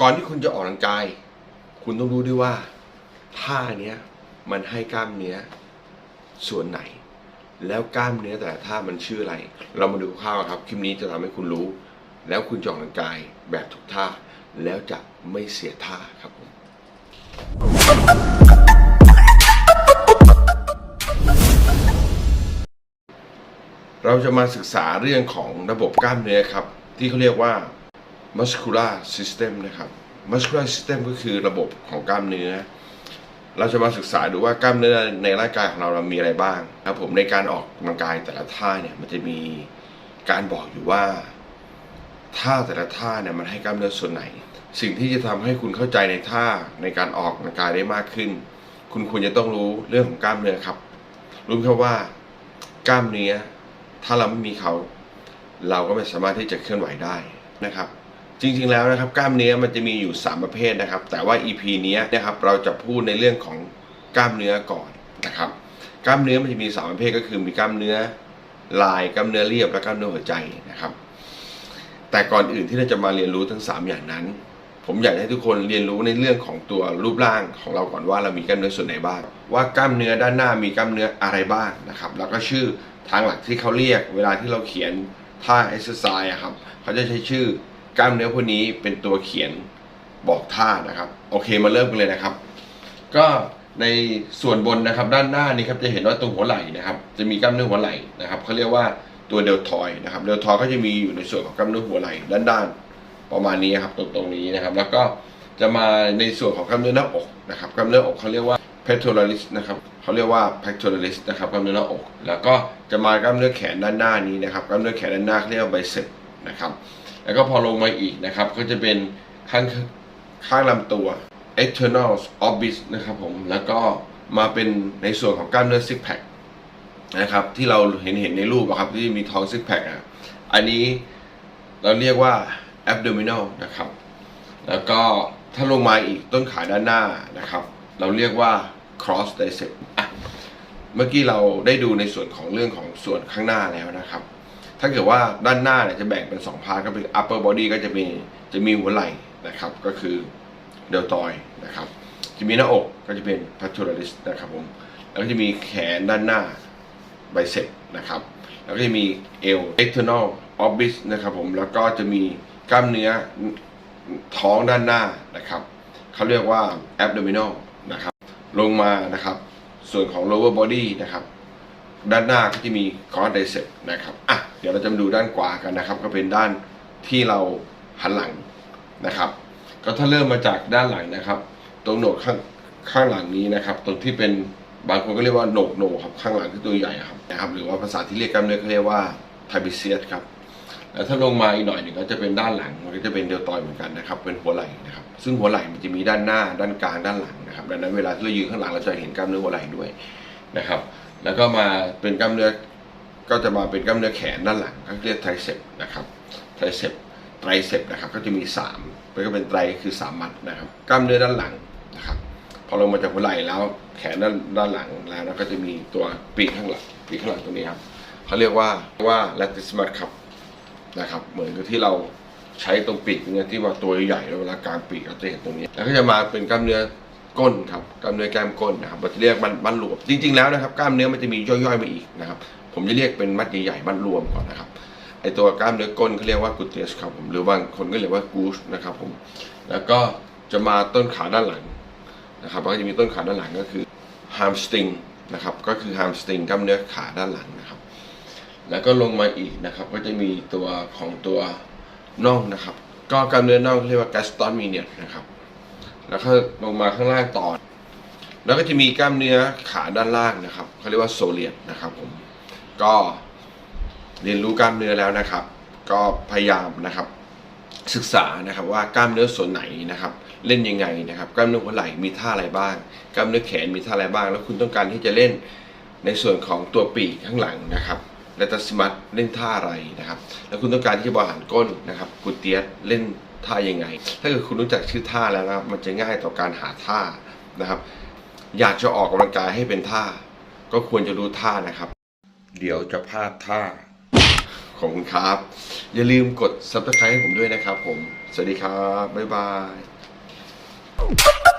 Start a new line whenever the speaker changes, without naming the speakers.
ก่อนที่คุณจะออกกำลังกาย คุณต้องรู้ด้วยว่าท่าเนี้ยมันให้กล้ามเนื้อส่วนไหน แล้วกล้ามเนื้อแต่ละท่ามันชื่ออะไร เรามาดูข้าวครับ คลิปนี้จะทำให้คุณรู้ แล้วคุณจะออกกำลังกายแบบถูกท่า แล้วจะไม่เสียท่าครับผมเราจะมาศึกษาเรื่องของระบบกล้ามเนื้อครับ ที่เขาเรียกว่า muscular system นะครับ muscular system ก็คือระบบของกล้ามเนื้อ เราจะมาศึกษาดูว่ากล้ามเนื้อในร่างกายของเราเรามีอะไรบ้างครับผมในการออกกำลังกายแต่ละท่าเนี่ยมันจะมีการบอกอยู่ว่าท่าแต่ละท่าเนี่ยมันให้กล้ามเนื้อส่วนไหน สิ่งที่จะทำให้คุณเข้าใจในท่าในการออกกำลังกายได้มากขึ้น คุณควรจะต้องรู้เรื่องของกล้ามเนื้อครับ รู้แค่ว่ากล้ามเนื้อถ้าเราไม่มีเขา เราก็ไม่สามารถที่จะเคลื่อนไหวได้นะครับ จริงๆแล้วนะครับกล้ามเนื้อมันจะมีอยู่ 3 ประเภทนะครับ แต่ว่า EP นี้นะครับเราจะพูดในเรื่องของกล้ามเนื้อก่อนนะครับ กล้ามเนื้อมันจะมี 3 ประเภทก็คือมีกล้ามเนื้อลายกล้ามเนื้อเรียบและกล้ามเนื้อหัวใจนะครับ แต่ก่อนอื่นที่เราจะมาเรียนรู้ทั้ง 3 อย่างนั้น ผมอยากให้ทุกคนเรียนรู้ในเรื่องของตัวรูปร่างของเราก่อนว่าเรามีกล้ามเนื้อส่วนไหนบ้าง ว่ากล้ามเนื้อด้านหน้ามีกล้ามเนื้ออะไรบ้างนะครับ แล้วก็ชื่อทางหลักที่เขาเรียก เวลาที่เราเขียนท่า exercise อะครับเขาจะใช้ชื่อ กล้ามเนื้อพวกนี้เป็นตัวเขียนบอกท่านะครับ โอเคมาเริ่มกันเลยนะครับ ก็ในส่วนบนนะครับ ด้านหน้านี่ครับจะเห็นว่าตรงหัวไหล่นะครับ จะมีกล้ามเนื้อหัวไหล่นะครับเขาเรียกว่าตัวเดลทอยนะครับเดลทอยก็จะมีอยู่ในส่วนของกล้ามเนื้อหัวไหล่ด้านๆประมาณนี้ครับตรงตรงนี้นะครับ แล้วก็จะมาในส่วนของกล้ามเนื้อหน้าอกนะครับกล้ามเนื้ออกเขาเรียกว่า pectoralis นะครับเขาเรียกว่า pectoralis นะครับกล้ามเนื้อหน้าอก แล้วก็จะมากล้ามเนื้อแขนด้านหน้านี้นะครับกล้ามเนื้อแขนด้านหน้าเขาเรียกว่า bicep นะครับ แล้วก็พอลงมาอีกนะครับ ก็จะเป็นข้างข้างลำตัว external orbis นะครับผม แล้วก็มาเป็นในส่วนของกล้ามเนื้อ six pack นะครับที่เราเห็นเห็นในรูปอะครับที่มีท้อง six pack อะอันนี้เราเรียกว่า abdominal นะครับ แล้วก็ถ้าลงมาอีกต้นขาด้านหน้านะครับ เราเรียกว่า cross bicep เมื่อกี้เราได้ดูในส่วนของเรื่องของส่วนข้างหน้าแล้วนะครับ ถ้าเกิดว่าด้านหน้าเนี่ยจะแบ่งเป็น 2 พาร์ทก็เป็น upper body ก็จะมีจะมีหัวไหล่นะครับ ก็คือเดลตอยนะครับ จะมีหน้าอกก็จะเป็น pectoralis นะครับผม แล้วก็จะมีแขนด้านหน้า bicep นะครับ แล้วก็จะมีเอว external orbis นะครับผม แล้วก็จะมีกล้ามเนื้อท้องด้านหน้านะครับ เขาเรียกว่า abdominal นะครับ ลงมานะครับ ส่วนของ lower body นะครับ ด้านหน้าก็จะมี cross bicep นะครับ อะ ดี๋ยวเราจะมาดูด้านขวากันนะครับ ก็เป็นด้านที่เราหันหลังนะครับ ก็ถ้าเริ่มมาจากด้านหลังนะครับ ตรงโหนกข้างข้างหลังนี้นะครับ ตรงที่เป็นบางคนก็เรียกว่าโหนกโหนกครับข้างหลังที่ตัวใหญ่ครับนะครับ หรือว่าภาษาที่เรียกกล้ามเนื้อเขาเรียกว่า trapezius ครับแล้วถ้าลงมาอีกหน่อยหนึ่งก็จะเป็นด้านหลังมันก็จะเป็นเดลตอยด์เหมือนกันนะครับ เป็นหัวไหล่นะครับ ซึ่งหัวไหล่มันจะมีด้านหน้า ด้านกลางด้านหลังนะครับ ดังนั้นเวลาที่เรายืนข้างหลังเราจะเห็นกล้ามเนื้อหัวไหล่ด้วยนะครับ แล้วก็มาเป็นกล้ามเนื้อ ก็จะมาเป็นกล้ามเนื้อแขนด้านหลังก็เรียกไทรเซปนะครับไทรเซปไตรเซปนะครับก็จะมีสามมันก็เป็นไตรคือสามมัดนะครับกล้ามเนื้อด้านหลังนะครับพอลงมาจากหัวไหล่แล้วแขนด้านด้านหลังแล้วนะก็จะมีตัวปีกข้างหลังปีกข้างหลังตรงนี้ครับเขาเรียกว่าว่า latissimus ครับนะครับ เหมือนกับที่เราใช้ตรงปีกเนี่ยที่ว่าตัวใหญ่แล้วเวลากลางปีกเราจะเห็นตรงนี้ แล้วก็จะมาเป็นกล้ามเนื้อก้นครับกล้ามเนื้อแก้มก้นนะครับเราจะเรียกมันบันรวมจริง ๆแล้วนะครับ กล้ามเนื้อมันจะมีย่อยๆมาอีกนะครับ ผมจะเรียกเป็นมัดใหญ่ๆมัดรวมก่อนนะครับไอตัวกล้ามเนื้อก้นเขาเรียกว่ากูเตียสครับผมหรือบางคนก็เรียกว่ากูชนะครับผมแล้วก็จะมาต้นขาด้านหลังนะครับแล้วก็จะมีต้นขาด้านหลังก็คือฮามสติงนะครับก็คือฮามสติงกล้ามเนื้อขาด้านหลังนะครับ แล้วก็ลงมาอีกนะครับก็จะมีตัวของตัวน่องนะครับ ก็กล้ามเนื้อน่องเรียกว่า gaston medius นะครับแล้วก็ลงมาข้างล่างต่อ แล้วก็จะมีกล้ามเนื้อขาด้านล่างนะครับเขาเรียกว่าโซเลียนนะครับผม ก็เรียนรู้กล้ามเนื้อแล้วนะครับ ก็พยายามนะครับ ศึกษานะครับว่ากล้ามเนื้อส่วนไหนนะครับ เล่นยังไงนะครับ กล้ามเนื้อหัวไหล่มีท่าอะไรบ้าง กล้ามเนื้อแขนมีท่าอะไรบ้าง แล้วคุณต้องการที่จะเล่นในส่วนของตัวปีกข้างหลังนะครับและตัสมัตเล่นท่าอะไรนะครับ แล้วคุณต้องการที่จะบริหารก้นนะครับกุเตียสเล่นท่ายังไง ถ้าเกิดคุณรู้จักชื่อท่าแล้วนะครับ มันจะง่ายต่อการหาท่านะครับ อยากจะออกกำลังกายให้เป็นท่า ก็ควรจะรู้ท่านะครับ เดี๋ยวจะพลาดท่า ขอบคุณครับ อย่าลืมกด subscribe ให้ผมด้วยนะครับผม สวัสดีครับ บ๊ายบาย